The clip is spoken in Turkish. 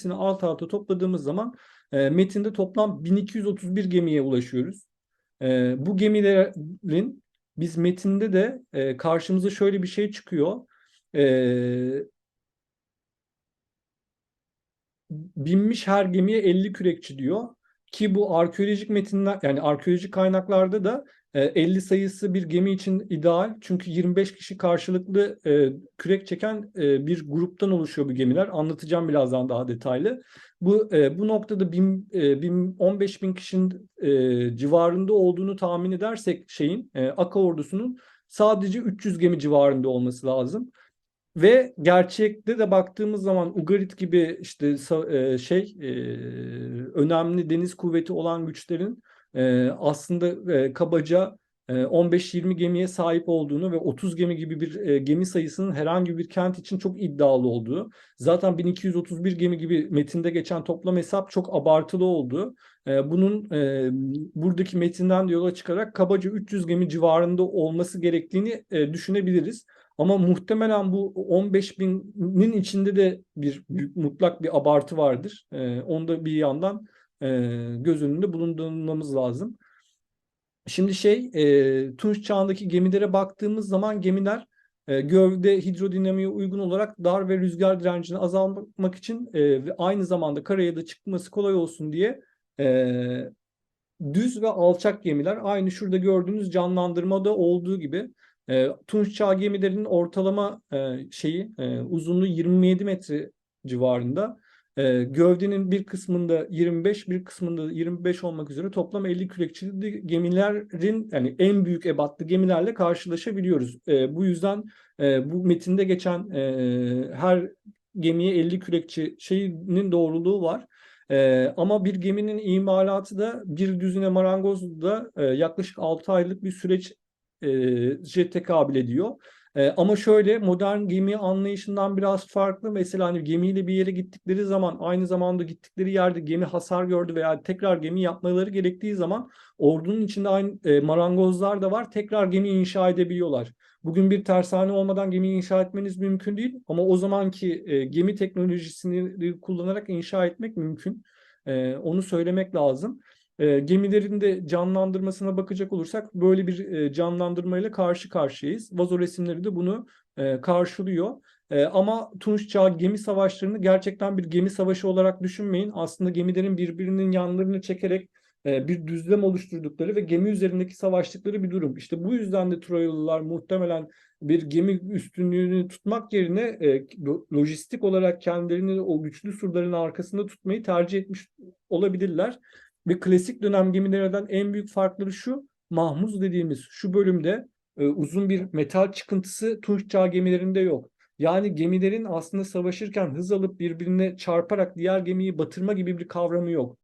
hepsini alt alta topladığımız zaman e, metinde toplam 1231 gemiye ulaşıyoruz. E, bu gemilerin biz metinde de e, karşımıza şöyle bir şey çıkıyor. E, binmiş her gemiye 50 kürekçi diyor. Ki bu arkeolojik metinler yani arkeolojik kaynaklarda da e, 50 sayısı bir gemi için ideal. Çünkü 25 kişi karşılıklı e, kürek çeken e, bir gruptan oluşuyor bu gemiler. Anlatacağım birazdan daha detaylı. Bu e, bu noktada bin, e, bin, 15 bin kişinin e, civarında olduğunu tahmin edersek şeyin e, Aka ordusunun sadece 300 gemi civarında olması lazım. Ve gerçekte de baktığımız zaman Ugarit gibi işte e, şey e, önemli deniz kuvveti olan güçlerin e, aslında kabaca 15-20 gemiye sahip olduğunu ve 30 gemi gibi bir e, gemi sayısının herhangi bir kent için çok iddialı olduğu. Zaten 1231 gemi gibi metinde geçen toplam hesap çok abartılı oldu. E, bunun e, buradaki metinden de yola çıkarak kabaca 300 gemi civarında olması gerektiğini e, düşünebiliriz. Ama muhtemelen bu 15 binin içinde de bir mutlak bir abartı vardır. Onu da bir yandan e, göz önünde bulundurmamız lazım. Şimdi şey e, Tunç çağındaki gemilere baktığımız zaman gemiler e, gövde hidrodinamiğe uygun olarak dar ve rüzgar direncini azaltmak için e, ve aynı zamanda karaya da çıkması kolay olsun diye e, düz ve alçak gemiler aynı şurada gördüğünüz canlandırmada olduğu gibi e, Tunç çağı gemilerinin ortalama e, şeyi e, uzunluğu 27 metre civarında. E, gövdenin bir kısmında 25, bir kısmında 25 olmak üzere toplam 50 kürekçili gemilerin yani en büyük ebatlı gemilerle karşılaşabiliyoruz. E, bu yüzden e, bu metinde geçen e, her gemiye 50 kürekçi şeyinin doğruluğu var. Ee, ama bir geminin imalatı da bir düzine marangozda e, yaklaşık 6 aylık bir süreç e, tekabül ediyor. E, ama şöyle modern gemi anlayışından biraz farklı. Mesela hani gemiyle bir yere gittikleri zaman aynı zamanda gittikleri yerde gemi hasar gördü veya tekrar gemi yapmaları gerektiği zaman ordunun içinde aynı e, marangozlar da var. Tekrar gemi inşa edebiliyorlar. Bugün bir tersane olmadan gemi inşa etmeniz mümkün değil ama o zamanki e, gemi teknolojisini kullanarak inşa etmek mümkün. E, onu söylemek lazım. E, gemilerin de canlandırmasına bakacak olursak böyle bir e, canlandırmayla karşı karşıyayız. Vazo resimleri de bunu e, karşılıyor. E, ama Tunç Çağı gemi savaşlarını gerçekten bir gemi savaşı olarak düşünmeyin. Aslında gemilerin birbirinin yanlarını çekerek e, bir düzlem oluşturdukları ve gemi üzerindeki savaştıkları bir durum. İşte bu yüzden de Troyalılar muhtemelen bir gemi üstünlüğünü tutmak yerine e, lo- lojistik olarak kendilerini o güçlü surların arkasında tutmayı tercih etmiş olabilirler. Ve klasik dönem gemilerden en büyük farkları şu, mahmuz dediğimiz şu bölümde e, uzun bir metal çıkıntısı Tunç çağı gemilerinde yok. Yani gemilerin aslında savaşırken hız alıp birbirine çarparak diğer gemiyi batırma gibi bir kavramı yok.